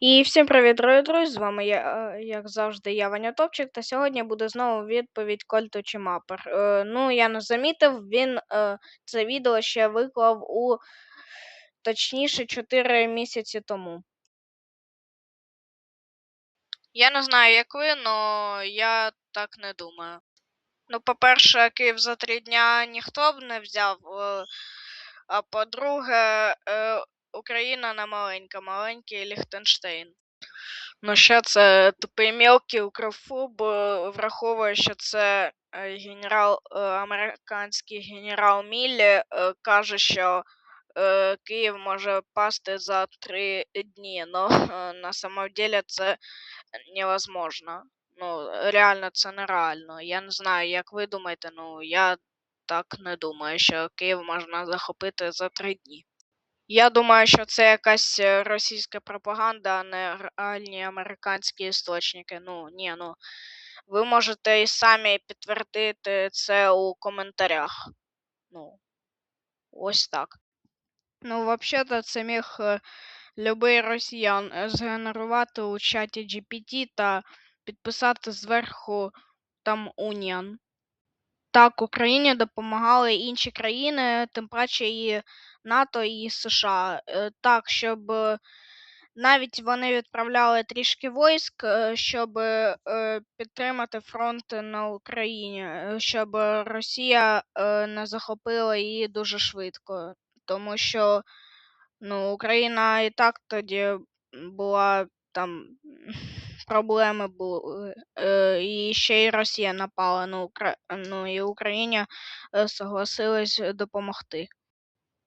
І всім привіт, дорогі друзі! З вами я, е, як завжди, я Ваня Топчик, та сьогодні буде знову відповідь Кольту чи Мапер. Е, ну, я не замітив, він е, це відео ще виклав у точніше 4 місяці тому. Я не знаю, як ви, але я так не думаю. Ну, по-перше, Київ за три дня ніхто б не взяв. е, А по-друге, е, Україна не маленька, маленький Ліхтенштейн. Ну, ще це тупий мелкий укрофоб, враховує, що це генерал, е, американський генерал Міллі е, каже, що е, Київ може пасти за три дні. Ну, на самом деле це невозможно. Ну, реально, це нереально. Я не знаю, як ви думаєте, ну я так не думаю, що Київ можна захопити за три дні. Я думаю, що це якась е, російська пропаганда, а не реальні американські істочники. Ну, ні, ну. Ви можете і самі підтвердити це у коментарях. Ну, ось так. Ну, взагалі-то це міг е, любий росіян е, згенерувати у чаті GPT та підписати зверху там Union. Так, Україні допомагали інші країни, тим паче і НАТО, і США. Е, Так, щоб е, навіть вони відправляли трішки військ, е, щоб підтримати фронт на Україні, щоб Росія не захопила її дуже швидко. Тому що ну, Україна і так тоді була там проблеми були. Е, і ще й Росія напала на Укра... ну, і Україні е, согласилась допомогти.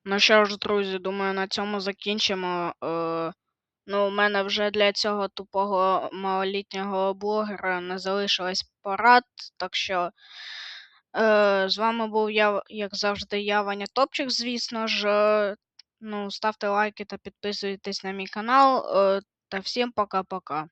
Ну що ж, друзі, думаю, на цьому закінчимо. Ну, у мене вже для цього тупого малолітнього блогера не залишилось порад, так що. Е, з вами був я, як завжди, я Ваня Топчик, звісно ж. Е, Ну, ставте лайки та підписуйтесь на мій канал. Е, та всім пока-пока.